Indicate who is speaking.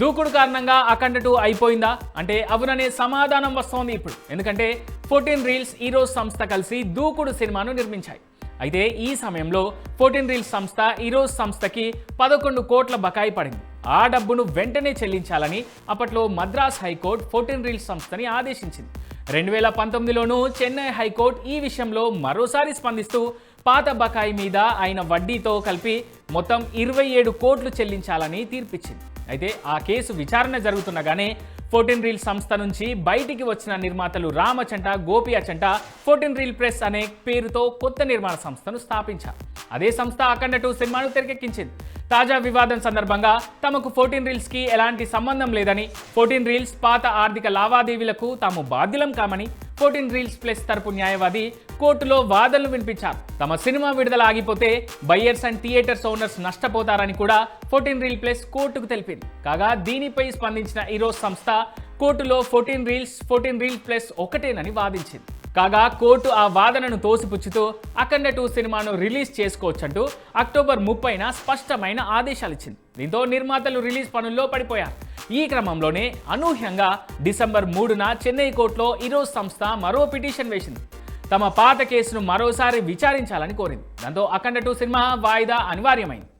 Speaker 1: దూకుడు కారణంగా అఖండ టూ అయిపోయిందా? అంటే అవుననే సమాధానం వస్తోంది ఇప్పుడు. ఎందుకంటే ఫోర్టీన్ రీల్స్ ఈరోజు సంస్థ కలిసి దూకుడు సినిమాను నిర్మించాయి. అయితే ఈ సమయంలో ఫోర్టీన్ రీల్స్ సంస్థ ఈరోజు సంస్థకి పదకొండు కోట్ల బకాయి పడింది. ఆ డబ్బును వెంటనే చెల్లించాలని అప్పట్లో మద్రాస్ హైకోర్టు ఫోర్టీన్ రీల్స్ సంస్థని ఆదేశించింది. రెండు వేల పంతొమ్మిదిలోనూ చెన్నై హైకోర్టు ఈ విషయంలో మరోసారి స్పందిస్తూ పాత బకాయి మీద ఆయన వడ్డీతో కలిపి మొత్తం ఇరవై ఏడు కోట్లు చెల్లించాలని తీర్పిచ్చింది. అయితే ఆ కేసు విచారణ జరుగుతుండగానే ఫోర్టీన్ రీల్ సంస్థ నుంచి బయటికి వచ్చిన నిర్మాతలు రామచంట గోపి అచంట ఫోర్టీన్ రీల్ ప్రెస్ అనే పేరుతో కొత్త నిర్మాణ సంస్థను స్థాపించారు. అదే సంస్థ అఖండ టూ సినిమాను తెరకెక్కించింది. తాజా వివాదం సందర్భంగా తమకు ఫోర్టీన్ రీల్స్కి ఎలాంటి సంబంధం లేదని ఫోర్టీన్ రీల్స్ పాత ఆర్థిక లావాదేవీలకు తాము బాధ్యులం కామని ఫోర్టీన్ రీల్స్ ప్లస్ తరపు న్యాయవాది కోర్టులో వాదనలు వినిపించారు. తమ సినిమా విడుదల ఆగిపోతే బయ్యర్స్ అండ్ థియేటర్స్ ఓనర్స్ నష్టపోతారని కూడా ఫోర్టీన్ రీల్ ప్లస్ కోర్టుకు తెలిపింది. కాగా దీనిపై స్పందించిన ఈరోజ్ సంస్థ కోర్టులో fourteen reels fourteen reel plus ఒకటేనని వాదించింది. కాగా కోర్టు ఆ వాదనను తోసిపుచ్చుతూ అఖండ టూ సినిమాను రిలీజ్ చేసుకోవచ్చంటూ అక్టోబర్ ముప్పైన స్పష్టమైన ఆదేశాలు ఇచ్చింది దీంతో నిర్మాతలు రిలీజ్ పనుల్లో పడిపోయారు. ఈ క్రమంలోనే అనూహ్యంగా డిసెంబర్ మూడున చెన్నై కోర్టులో ఈరోజు సంస్థ మరో పిటిషన్ వేసింది. తమ పాత కేసును మరోసారి విచారించాలని కోరింది. దాంతో అఖండ టూ సినిమా వాయిదా అనివార్యమైంది.